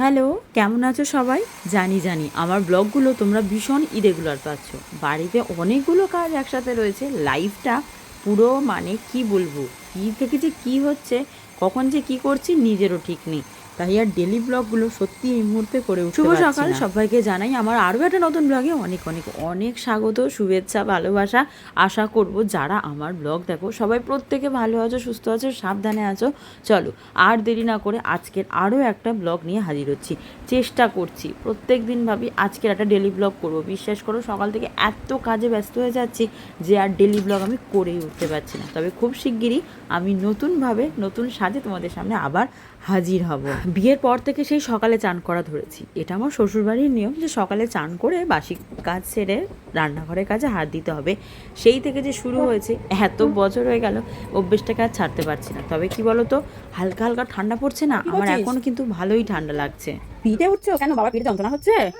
Hello, কেমন আছো সবাই? জানি জানি, আমার ব্লগগুলো তোমরা ভীষণ ইরেগুলার পাচ্ছ। বাড়িতে অনেকগুলো কাজ একসাথে রয়েছে লাইফটা পুরো মানে কি বলব? কী থেকে যে কি হচ্ছে, কখন যে কি করছি নিজেরও ঠিক নেই। তাই আর ডেলি ব্লগগুলো সত্যি এই মুহূর্তে করে উঠতে শুভ সকাল সবাইকে জানাই আমার আরও একটা নতুন ব্লগে অনেক অনেক অনেক স্বাগত শুভেচ্ছা ভালোবাসা। আশা করব যারা আমার ব্লগ দেখো সবাই প্রত্যেকে ভালো আছো সুস্থ আছো সাবধানে আছো। চলো আর দেরি না করে আজকের আরও একটা ব্লগ নিয়ে হাজির হচ্ছি। চেষ্টা করছি প্রত্যেক দিন ভাবি আজকের একটা ডেলি ব্লগ করব। বিশ্বাস করো সকাল থেকে এত কাজে ব্যস্ত হয়ে যাচ্ছি যে আর ডেলি ব্লগ আমি করেই উঠতে পারছি না। তবে খুব শিগগিরই আমি নতুনভাবে নতুন সাজে তোমাদের সামনে আবার হাজির হব। বিয়ের পর থেকে সেই সকালে চান করা ধরেছি। এটা আমার শ্বশুরবাড়ির নিয়ম যে সকালে চান করে বাসি কাজ সেরে রান্নাঘরের কাজে হাত দিতে হবে। সেই থেকে যে শুরু হয়েছে এত বছর হয়ে গেল অভ্যেসটাকে আর ছাড়তে পারছি না। তবে কি বলতো হালকা হালকা ঠান্ডা পড়ছে না আমার এখন কিন্তু ভালোই ঠান্ডা লাগছে। পিঠে উঠছো কেন? বাবা পিঠে যন্ত্রণা হচ্ছে?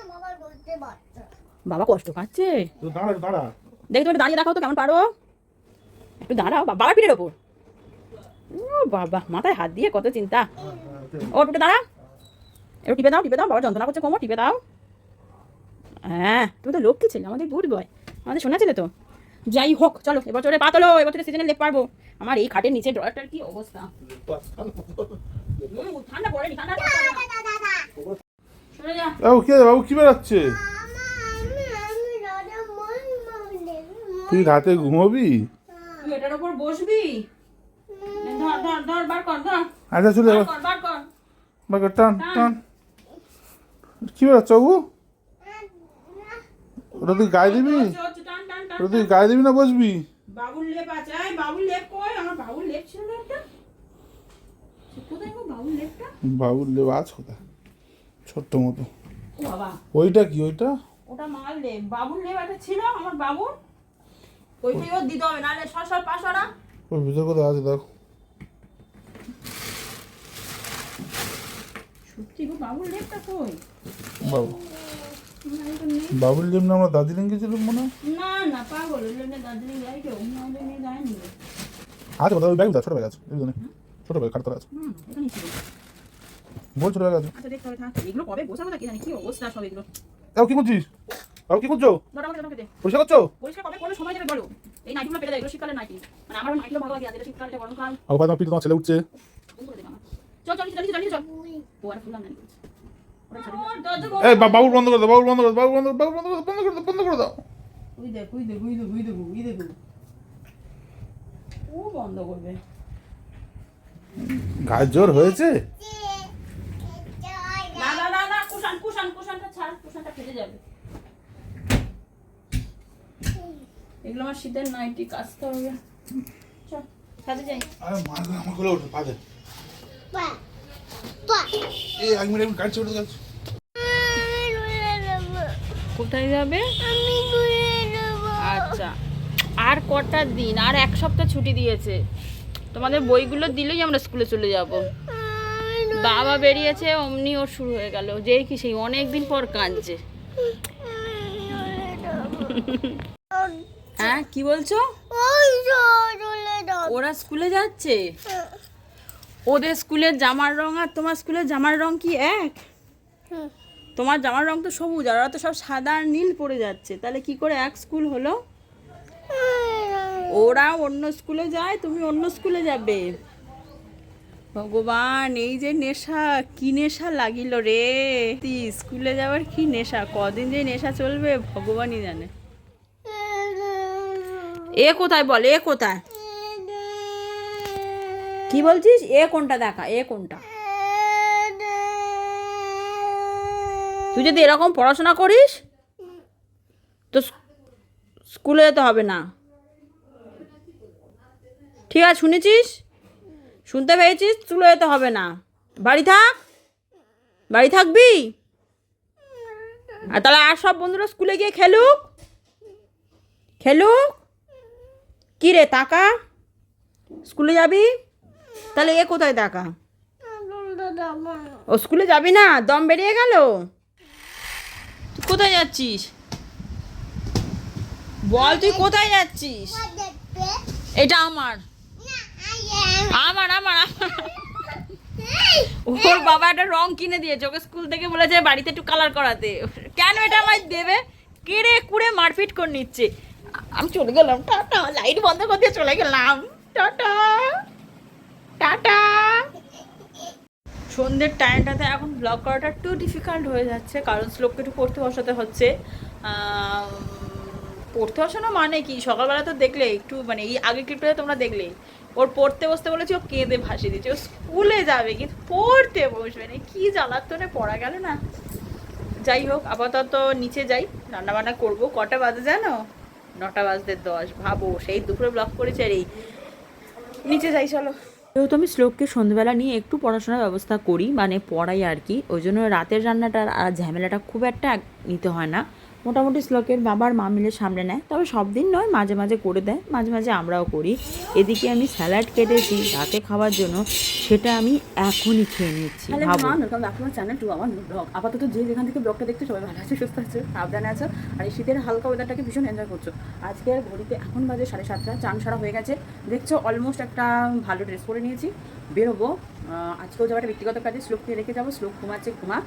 বাবা কষ্ট পাচ্ছে। তো দাঁড়া দাঁড়া। দেখি তুমি দাঁড়িয়ে দেখাও তো কেমন পারো। একটু দাঁড়াও বা- বাবার পিঠের ওপর। ও বাবা মাথায় হাত দিয়ে কত চিন্তা ও একটু দাঁড়া টিপে দাও টিপে দাও বাবা যন্ত্রণা করছে কোমর টিপে দাও হ্যাঁ তুমি তো লক্ষ্মী ছেলে আমাদের গুড বয় আমাদের শোনা ছেলে তো যাই হোক চলো এবছরে পা তোলো এবছরে সিজনে লেপ পারব আমার এই খাটের নিচে ড্রয়ারটার কি অবস্থা ঠান্ডা পড়েনি ঠান্ডা বাবু কে বাবু কি বেড়াচ্ছে তুই রাতে ঘুমোবি তুই এটার উপর বসবি ধর বার কর ধর। আচ্ছা চলে বার যাব। কর বার কর। টান টান। কি বেড়াচ্ছ ওটা তুই গায়ে দিবি? ওটা তুই গায়ে দিবি না বসবি? বাবুর লেপ আছে বাবুর লেপ কই? আমার বাবুর লেপ ছিল না একটা। কোথায় বাবুর লেপটা? লেবা আছে কোথায়? ছোট্ট মতো। ওইটা কি ওইটা? ওটা মার লেপ। বাবুর লেপ একটা ছিল আমার বাবুর। ওইটাই ওর দিতে হবে নাহলে সর সর পাশ ওরা ওই ভিতরে কোথায় আছে দেখো। সত্যি গো বাবুর লেপটা কই? বাবু না। আমরা দার্জিলিং গেছিলাম মনে না না পাগল দার্জিলিং কেউ আমাদের নিয়ে যায়নি আছে ওই ব্যাগ ছোট ব্যাগ আছে ওই জন্য। ছোট ব্যাগ খাটতলা আছে। বল ছোট ব্যাগ আছে। আচ্ছা এগুলো কবে না কি জানি কি অবস্থা সব এগুলো। তাও কি করছিস বাবু কি করছ ধরো আমাকে আমাকে দে। পরিষ্কার করছ? পরিষ্কার কবে করলে সময় যাবে বলো। এই নাইটিগুলো পেলে দেয় এগুলো শীতকালের নাইটি। মানে আমার নাইটিগুলো ভালো লাগে আর যেটা শীতকালটা গরমকাল। বাবু পাঁচ পিঠে তোমার ছেলে উঠছে। ঘুম করে দেবে আমার চল চল চল চল চল ও আর ফুলাম না ওরা ছেড়ে দিয়েছে। এই বাবুর বন্ধ করে দাও বাবুর বন্ধ করে দাও বাবুর বন্ধ বাবুর বন্ধ করে দাও, বন্ধ করে দাও বন্ধ করে দাও ওই দেখ ওই দেখ ওই দেখ ওই দেখ ওই দেখ ও বন্ধ করবে গায়ের জোর হয়েছে? না না না না কুশান কুশান কুশানটা ছাড় কুশানটা ফেটে যাবে। এগুলো আমার শীতের নাইটি কাচতে হবে। চল কাজে যাই। আরে মার আমার কোলে উঠে পা দে এই এক মিনিট কোথায় যাবে? আচ্ছা। আর কটা দিন? আর এক সপ্তাহ ছুটি দিয়েছে। তোমাদের বইগুলো দিলেই আমরা স্কুলে চলে যাব। বাবা বেরিয়েছে অমনি ওর শুরু হয়ে গেল। যেই কি সেই অনেক দিন পর কাঁদছে। হ্যাঁ কি বলছো? ওরা স্কুলে যাচ্ছে? ওদের স্কুলের জামার রং আর তোমার স্কুলের জামার রং কি এক? তোমার জামার রং তো সবুজ আর ওরা তো সব সাদা আর নীল পড়ে যাচ্ছে। তাহলে কি করে এক স্কুল হলো? ওরা অন্য স্কুলে যায় তুমি অন্য স্কুলে যাবে। ভগবান এই যে নেশা কি নেশা লাগিল রে? স্কুলে যাওয়ার কি নেশা? কদিন যে নেশা চলবে ভগবানই জানে। এ কোথায় বল এ কোথায়? কি বলছিস? এ কোনটা দেখা? এ কোনটা? তুই যদি এরকম পড়াশোনা করিস, তো স্কুলে যেতে হবে না। ঠিক আছে, শুনেছিস? শুনতে পেয়েছিস? স্কুলে যেতে হবে না। বাড়ি থাক। বাড়ি থাকবি? আর তাহলে আর সব বন্ধুরা স্কুলে গিয়ে খেলুক। খেলুক। কি রে তাকা স্কুলে যাবি? তাহলে এ কোথায় তাকা ও স্কুলে যাবি না? দম বেরিয়ে গেল? কোথায় যাচ্ছিস? বল, তুই কোথায় যাচ্ছিস? এটা আমার। আমার আমার ওর বাবা একটা রং কিনে দিয়েছে। ওকে স্কুল থেকে বলেছে বাড়িতে একটু কালার করাতে। কেন এটা আমায় দেবে? কেড়ে কুড়ে মারপিট করে নিচ্ছে। আমি চলে গেলাম। টাটা লাইট বন্ধ করে দিয়ে চলে গেলাম। টাটা। টাটা। সন্ধ্যের টাইমটাতে এখন ব্লগ করাটা একটু ডিফিকাল্ট হয়ে যাচ্ছে, কারণ শ্লোককে একটু পড়তে বসাতে হচ্ছে। পড়তে বসানো মানে কি? সকালবেলা তো দেখলে, একটু মানে এই আগের ক্লিপটাতে তোমরা দেখলে। ওর পড়তে বসতে বলেছি, ও কেঁদে ভাসিয়ে দিচ্ছে। ও স্কুলে যাবে, কিন্তু পড়তে বসবে না। কি জ্বালাতনে পড়া গেল না। যাই হোক, আপাতত নিচে যাই রান্না বান্না করব। কটা বাজে জানো? নটা বাজতে দশ। ভাবো, সেই দুপুরে ব্লগ করেছে আর এই। নিচে যাই, চলো। যেহেতু আমি শ্লোককে সন্ধ্যেবেলা নিয়ে একটু পড়াশোনার ব্যবস্থা করি মানে পড়াই আর কি, ওই জন্য রাতের রান্নাটার আর ঝামেলাটা খুব একটা নিতে হয় না। মোটামুটি শ্লোকের বাবার মা মিলে সামনে নেয় তবে সব দিন নয় মাঝে মাঝে করে দেয় মাঝে মাঝে আমরাও করি। এদিকে আমি স্যালাড কেটেছি রাতে খাওয়ার জন্য সেটা আমি এখনই খেয়ে নিচ্ছি welcome back to my channel to আমার ব্লগ আপাতত যে যেখান থেকে ব্লগটা দেখছ সবাই ভালো আছে সুস্থ আছে সাবধানে আছো আর এই শীতের হালকা ওয়েদারটাকে ভীষণ এনজয় করছ। আজকে ঘড়িতে এখন বাজে সাড়ে সাতটা চান সারা হয়ে গেছে। দেখছ অলমোস্ট একটা ভালো ড্রেস পরে নিয়েছি। বেরোবো আজকেও যাব একটা ব্যক্তিগত কাজে। শ্লোককে রেখে যাব। শ্লোক ঘুমাচ্ছে ঘুমা।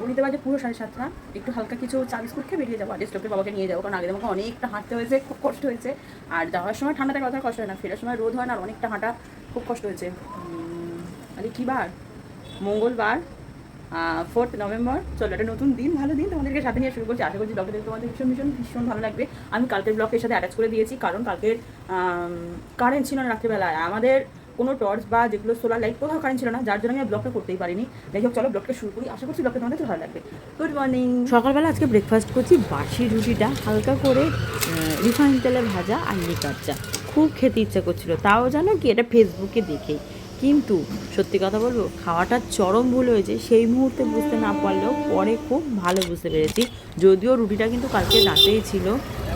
ঘড়িতে বাজে পুরো সাড়ে সাতটা। একটু হালকা কিছু চা, বিস্কুট খেয়ে বেরিয়ে যাব। আজকে শ্লোকের বাবাকে নিয়ে যাব। কারণ আগে আমাকে অনেকটা হাঁটতে হয়েছে, খুব কষ্ট হয়েছে। আর যাওয়ার সময় ঠান্ডা ঠান্ডাটা কথা কষ্ট হয় না। ফেরার সময় রোদ হয় না আর অনেকটা হাঁটা খুব কষ্ট হয়েছে। আরে কী বার? মঙ্গলবার ফোর্থ নভেম্বর চলো, একটা নতুন দিন, ভালো দিন তোমাদেরকে সাথে নিয়ে শুরু করছি। আশা করছি ব্লগটা তোমাদের ভীষণ ভীষণ ভীষণ ভালো লাগবে। আমি কালকের ব্লগের সাথে অ্যাটাচ করে দিয়েছি। কারণ কালকের কারেন্ট ছিল না রাত্রিবেলায়। আমাদের কোনো টর্চ বা যেগুলো সোলার লাইট কোথাও কারেন্ট ছিল না, যার জন্য আমি ব্লগটা করতেই পারিনি। যাই হোক, চলো ব্লগটা শুরু করি। আশা করছি ব্লগটা তোমাদের ভালো লাগবে। গুড মর্নিং সকালবেলা আজকে ব্রেকফাস্ট করছি, বাসি রুটিটা, হালকা করে রিফাইন তেলে ভাজা আর লিকার চা। খুব খেতে ইচ্ছা করছিল। তাও জানো কি, এটা ফেসবুকে দেখেই। কিন্তু সত্যি কথা বলব, খাওয়াটা চরম ভুল হয়েছে। সেই মুহূর্তে বুঝতে না পারলেও পরে খুব ভালো বুঝতে পেরেছি। যদিও রুটিটা কিন্তু কালকে রাতেই ছিল,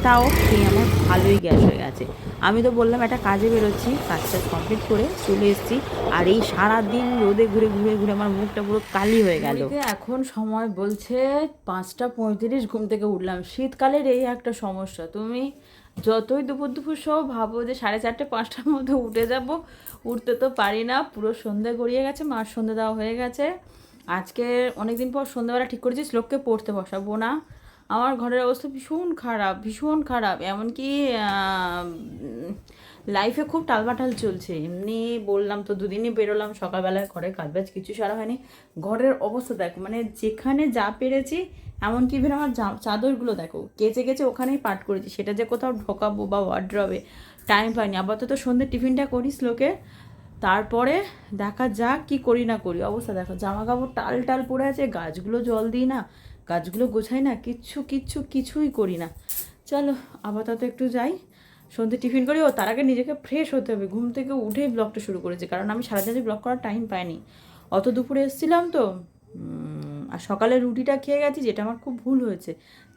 তাও খেয়ে আমার ভালোই গ্যাস হয়ে গেছে। আমি তো বললাম, একটা কাজে বেরোচ্ছি, কাজটা কমপ্লিট করে চলে এসেছি। আর এই সারাদিন রোদে ঘুরে ঘুরে ঘুরে আমার মুখটা পুরো কালি হয়ে গেল। এখন সময় বলছে পাঁচটা পঁয়ত্রিশ, ঘুম থেকে উঠলাম। শীতকালের এই একটা সমস্যা। তুমি যতই দুপুর দুপুর সব ভাবো যে সাড়ে চারটে, পাঁচটার মধ্যে উঠে যাব। উঠতে তো পারি না, পুরো সন্ধে গড়িয়ে গেছে, মার সন্ধে দেওয়া হয়ে গেছে। আজকে অনেকদিন পর সন্ধ্যাবেলা ঠিক করেছি শ্লোককে পড়তে বসাবো না। আমার ঘরের অবস্থা ভীষণ খারাপ ভীষণ খারাপ। এমনকি লাইফে খুব টালবাটাল চলছে। এমনি বললাম তো, দুদিনই বেরোলাম, সকালবেলায় ঘরের কাজ বাজ কিছু সারা হয়নি। ঘরের অবস্থা দেখো মানে যেখানে যা পেরেছি, এমনকি ইভেন আমার চাদরগুলো দেখো, কেচে কেচে ওখানেই পাঠ করেছি। সেটা যে কোথাও ঢোকাবো বা ওয়ার্ড্রবে টাইম পাইনি আপাতত সন্ধ্যে টিফিনটা করি শ্লোকে। তারপরে দেখা যাক কি করি না করি। অবস্থা দেখো জামা কাপড় টাল টাল পড়ে আছে, গাছগুলো জল দিই না, গাছগুলো গোছাই না, কিচ্ছু কিচ্ছু কিছুই করি না। চলো, আপাতত একটু যাই। সন্ধ্যে টিফিন করি। ও, তার আগে নিজেকে ফ্রেশ হতে হবে। ঘুম থেকে উঠেই ব্লগটা শুরু করেছি, কারণ আমি সারাদিনে ব্লগ করার টাইম পাইনি। অত দুপুরে এসেছিলাম তো আর সকালে রুটিটা খেয়ে গেছি, যেটা আমার খুব ভুল হয়েছে।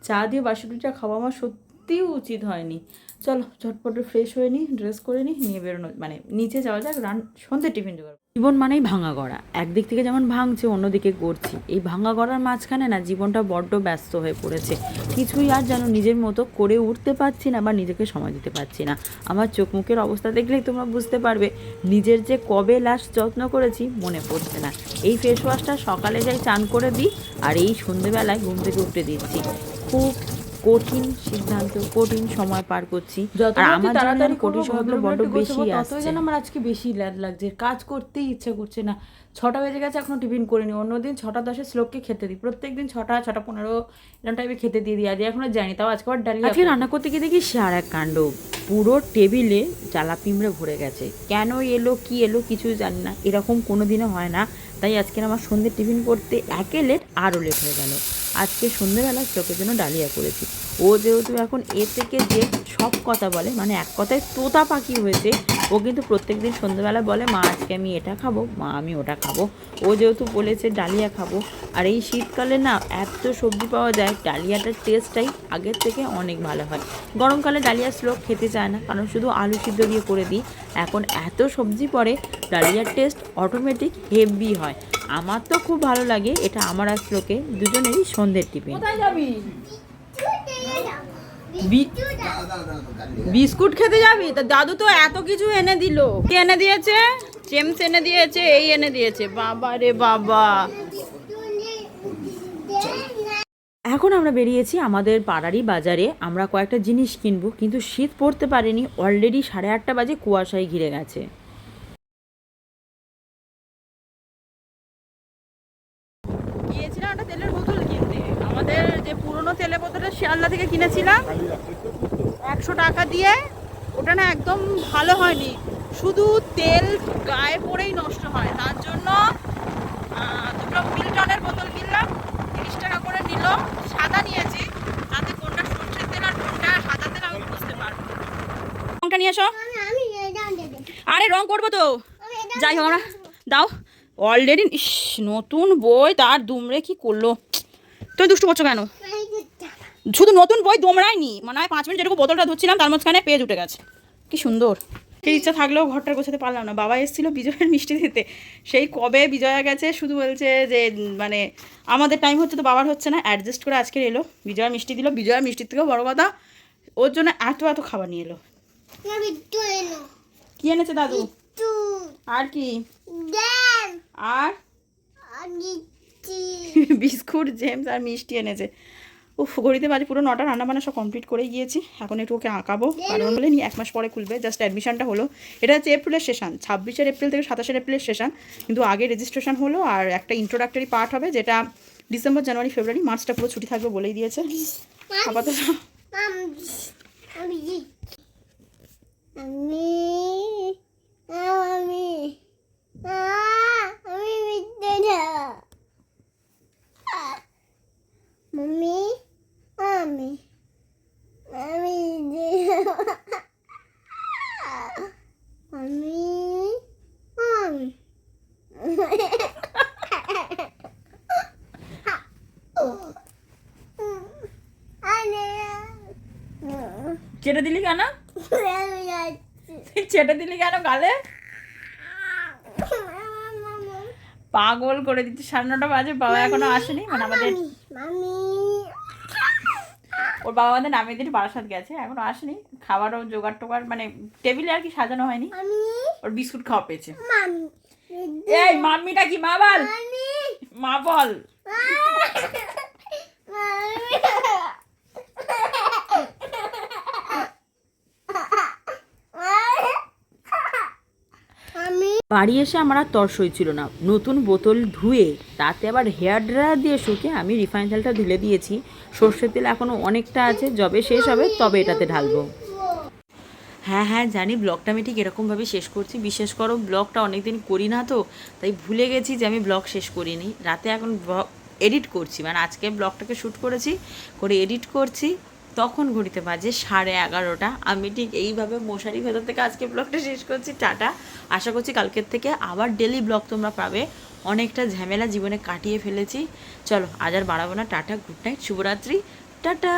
চা দিয়ে বাসি রুটিটা খাওয়া আমার সত্যিই উচিত হয়নি। চলো, ঝটপট ফ্রেশ হয়ে নিই ড্রেস করে নিই নিয়ে বেরোনো মানে নিচে যাওয়া যাক, রান, সন্ধ্যে টিফিন জোগাড় জীবন মানেই ভাঙা গড়া। একদিক থেকে যেমন ভাঙছে, অন্যদিকে গড়ছি। এই ভাঙা গড়ার মাঝখানে না জীবনটা বড্ড ব্যস্ত হয়ে পড়েছে। কিছুই আর যেন নিজের মতো করে উঠতে পারছি না বা নিজেকে সময় দিতে পারছি না। আমার চোখ মুখের অবস্থা দেখলেই তোমরা বুঝতে পারবে, নিজের যে কবে লাস্ট যত্ন করেছি মনে পড়ছে না। এই ফেস ওয়াশটা সকালে যাই চান করে দিই, আর এই সন্ধেবেলায় ঘুম থেকে উঠে দিচ্ছি। খুব কঠিন সিদ্ধান্ত কঠিন সময় পার করছি। আর আমার তাড়াতাড়ি কঠিন সময়গুলো বড্ড বেশি আসছে যেন আমার আজকে বেশি ল্যাদ লাগছে। কাজ করতেই ইচ্ছে করছে না। ছটা বেজে গেছে এখনও টিফিন করিনি। অন্যদিন ছটা দশে শ্লোককে খেতে দিই। প্রত্যেক দিন ছটা ছটা পনেরো এরকম টাইপে খেতে দিয়ে দিই। আজ এখনও জানি তাও আজকে আবার ডালিয়া আজকে রান্না করতে গিয়ে দেখি সে আর এক কাণ্ড। পুরো টেবিলে জ্বালা পিঁমড়ে ভরে গেছে। কেন এলো কি এলো কিছু জানি না। এরকম কোনো দিনও হয় না। তাই আজকে আমার সন্ধ্যে টিফিন করতে একে লেট আরও লেট হয়ে গেল। আজকে সন্ধ্যেবেলা চোখের জন্য ডালিয়া করেছি। ও যেহেতু এখন এ থেকে যে সব কথা বলে মানে এক কথায় তোতা পাখি হয়েছে, ও কিন্তু প্রত্যেক দিন সন্ধ্যেবেলা বলে, মা, আজকে আমি এটা খাব, মা, আমি ওটা খাব। ও যেহেতু বলেছে ডালিয়া খাব। আর এই শীতকালে না এত সবজি পাওয়া যায়, ডালিয়াটার টেস্টটাই আগের থেকে অনেক ভালো হয়। গরমকালে ডালিয়া স্লোক খেতে চায় না, কারণ শুধু আলু সিদ্ধ দিয়ে করে দিই। এখন এত সবজি পড়ে, ডালিয়ার টেস্ট অটোমেটিক হেভি হয়। আমার তো খুব ভালো লাগে এটা আমার আর শ্লোকে দুজনেরই সন্ধ্যের টিফিন। কোথায় যাবি? বি- বিস্কুট খেতে যাবি? তা দাদু তো এত কিছু এনে দিল। কে এনে দিয়েছে? চেমস এনে দিয়েছে এই এনে দিয়েছে। বাবা রে বাবা। এখন আমরা বেরিয়েছি আমাদের পাড়ারই বাজারে। আমরা কয়েকটা জিনিস কিনবো কিন্তু শীত পড়তে পারেনি অলরেডি সাড়ে আটটা বাজে কুয়াশায় ঘিরে গেছে গিয়েছিলাম একটা তেলের বোতল কিনতে আমাদের যে পুরনো তেলের বোতলটা থেকে কিনেছিলাম। একশো টাকা দিয়ে। ওটা না একদম ভালো হয়নি। শুধু তেল গায়ে পড়েই নষ্ট হয়। তার জন্য দুটো মিল্টনের বোতল কিনলাম তিরিশ টাকা করে নিল সাদা নিয়েছি। তাতে কোনটা সর্ষের তেল আর কোনটা সাদা তেল আমি বুঝতে পারব না। নিয়ে এসো। আরে রং করব তো। যাই হোক আমরা দাও। অলরেডি নতুন বই তার দুমড়ে কি করল? তুমি দুষ্টু করছ কেন? শুধু নতুন বই দোমড়ায়নি মানে পাঁচ মিনিট যেরকম বোতলটা ধরছিলাম তার মাঝখানে পেজ উঠে গেছে। কি সুন্দর। সে ইচ্ছা থাকলেও ঘরটা গোছাতে পারলাম না। বাবা এসেছিল বিজয়ের মিষ্টি দিতে। সেই কবে বিজয়া গেছে শুধু বলছে যে মানে আমাদের টাইম হচ্ছে তো বাবার হচ্ছে না অ্যাডজাস্ট করে আজকে এলো। বিজয়া মিষ্টি দিল বিজয়া মিষ্টির থেকেও বড় কথা ওর জন্য এত এত খাবার নিয়ে এলো। কি এনেছে দাদু? আর কি? আর? বিস্কুট জেমস আর মিষ্টি এনেছে। উফ ঘড়িতে বাজে পুরো নটা রান্না বান্না সব কমপ্লিট করে গিয়েছি। এখন একটু ওকে আঁকাবো। কারণ বলে নি এক মাস পরে খুলবে। জাস্ট অ্যাডমিশনটা হলো। এটা হচ্ছে এপ্রিলের সেশন ছাব্বিশের এপ্রিল থেকে সাতাশের এপ্রিলের সেশন কিন্তু আগে রেজিস্ট্রেশন হলো আর একটা ইন্ট্রোডাক্টরি পার্ট হবে যেটা ডিসেম্বর জানুয়ারি ফেব্রুয়ারি মার্চটা পুরো ছুটি থাকবে বলেই দিয়েছে। আপাতত। আমি আমি মিথ্যে না মাম্মি আমি আমি আমি আমি চেটে দিলি কেন? চেটে দিলি কেন গালে? পাগল করে দিচ্ছে সাড়ে নটা বাজে বাবা এখনও আসেনি মানে আমাদের ওর বাবা আমাদের নামিয়ে দিয়ে বারাসাত গেছে এখনও আসেনি খাবারও জোগাড় টোগাড় মানে টেবিলে আর কি সাজানো হয়নি। ওর বিস্কুট খাওয়া পেয়েছে। এই মাম্মিটা কি মা বল? মা বল। বাড়ি এসে আমার আর তর ছিল না। নতুন বোতল ধুয়ে তাতে আবার হেয়ার ড্রায়ার দিয়ে শুকে আমি রিফাইন তেলটা ঢেলে দিয়েছি। সর্ষের তেল এখনও অনেকটা আছে, যবে শেষ হবে তবে এটাতে ঢালবো। হ্যাঁ হ্যাঁ জানি ব্লগটা আমি ঠিক এরকমভাবে শেষ করছি। বিশেষ করো, ব্লগটা অনেকদিন করি না তো, তাই ভুলে গেছি যে আমি ব্লগ শেষ করিনি। রাতে এখন এডিট করছি মানে আজকে ব্লগটাকে শ্যুট করেছি, করে এডিট করছি। তখন ঘুরিতে বাজে সাড়ে এগারোটা। আমি ঠিক এইভাবে মশারি ভেতর থেকে আজকে ব্লগটা শেষ করছি। টাটা। আশা করছি কালকের থেকে আবার ডেলি ব্লগ তোমরা পাবে। অনেকটা ঝামেলা জীবনে কাটিয়ে ফেলেছি। চলো, আজ আর বাড়াবো না। টাটা গুড নাইট শুভরাত্রি। টাটা!